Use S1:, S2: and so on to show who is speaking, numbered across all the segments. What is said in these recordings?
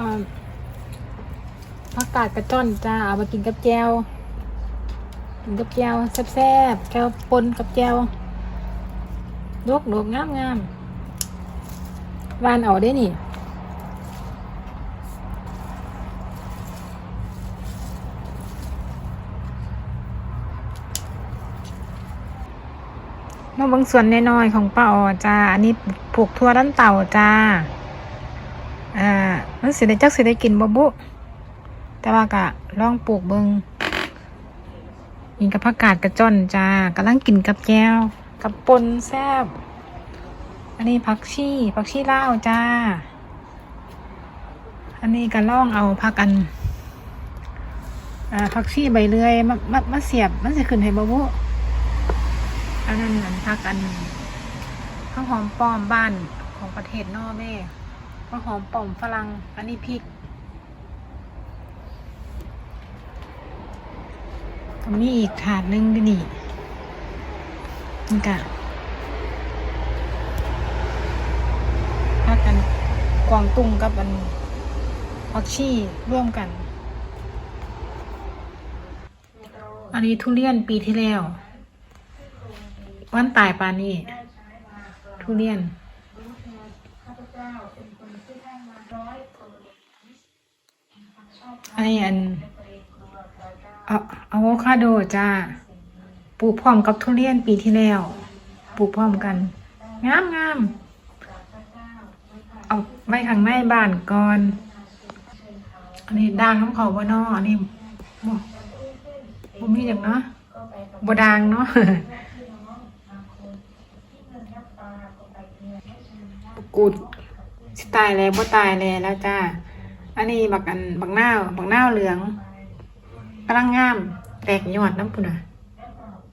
S1: อาผักกาดกระจ้อนจ้าเอามากินกับแจวกินกับแจวแซ่บๆแจวปนกับแจวลกดกงามงามวานเอาได้นี่มาบางส่วนน้อยๆของป้าออจ้า อันนี้ปลูกทั่วด้านเต่าจ้า อ่า มันสิได้จักสิได้กินบ่บุ แต่ว่ากะลองปลูกเบิงกินกับผักกาดกระจอนจ้ากำลังกินกับแก้ว กับปนแซบ อันนี้ผักชีผักชีเลาจ้า อันนี้ก็ล่องเอาผักอันอ่าผักชีใบเลื่อยมามามาเสียบมันจะขึ้นให้บ่บุอันนั้นอันพักอันข้าวหอมป้อมบ้านของประเทศนอร์เวย์ ข้าวหอมป้อมฝรั่งอันนี้พริกก็มีอีกถาดนึงด้วยนี่นี่กะพักกันกวางตุ้งกับอันผักชีร่วมกัน อันนี้ทุเรียนปีที่แล้ววันตายปานนี้ทุเรียน อันนี้อันอะอะโวคาโดจ้าปลูกพร้อมกับทุเรียนปีที่แล้วปลูกพร้อมกัน งามงามเอาไว้ข้างในบ้านก่อน อันนี้ด่างน้ำเขาบ่นออันนี้บ่บ่มีอย่างเนาะบ่ด่างเนาะกูด สิตายแล้วบ่ตายแล้วแล้วจ้า อันนี้บักอันบักหน้าบักหน้าเหลืองกำลังงาม แตกยอดน้ำปุ่นอะ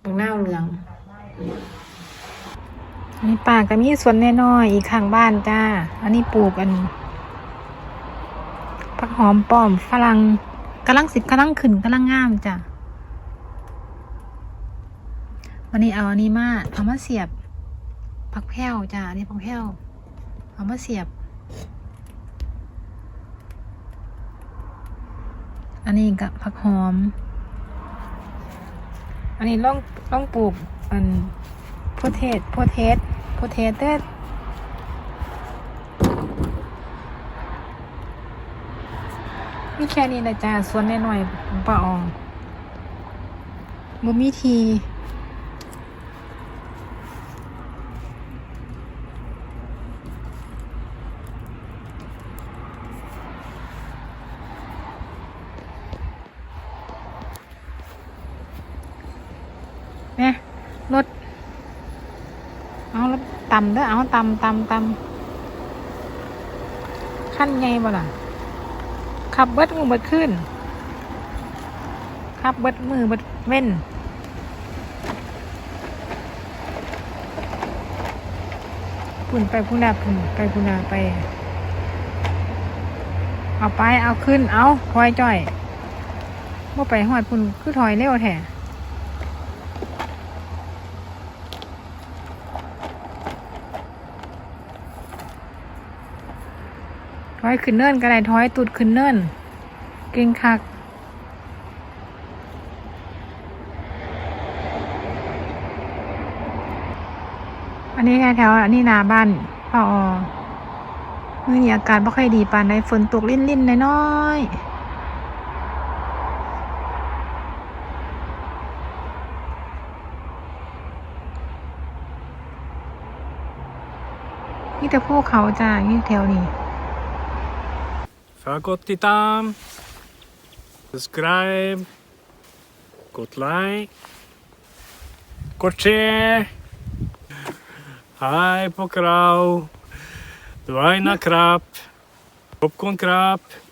S1: บักหน้าเหลืองอันนี้ป่าก็มีสวนแน้อยอีกข้างบ้านจ้า อันนี้ปลูกอันผักหอมป้อมฝรั่งกำลังสิบกำลังขึ้นกำลังงามจ้ะวันนี้เอาอันนี้มาเอามาเสียบผักแพ้วจ้าอันนี้ผักแพ้วเอามาเสียบ อันนี้กับผักหอม อันนี้ล่องล่องปลูกอันโพเทสโพเทสโพเทสเตสมีแค่นี้นะจ้าส่วนน้อยๆของป้าอองบ่มีที เนี่ยรถ เอารถ ต่ำเด้อเอาต่ำต่ำต่ำขั้นไงบ่ล่ะขับเบิดมือเบิดขึ้นขับเบิดมือเบิดเว้นพุ่นไปพุ่นนาพุ่นไปพุ่นนาไป เอาไปเอาขึ้นเอาถอยจ่อยเมื่อไปหอดพุ่นคือถอยเร็วแท้ ถอยขึ้นเนินก็ได้ถอยตุดขึ้นเนินเก่งคักอันนี้แถวอันนี้นาบ้านพ่ออมื่อนี้อากาศไม่ค่อยดีปานใดฝนตกลิ่นๆน้อยนี่แต่ภูเขาจ้านี่แถวนี้
S2: ฝากกดติดตาม subscribe กดไลค์กดแชร์ให้พวกเราด้วยนะครับขอบคุณครับ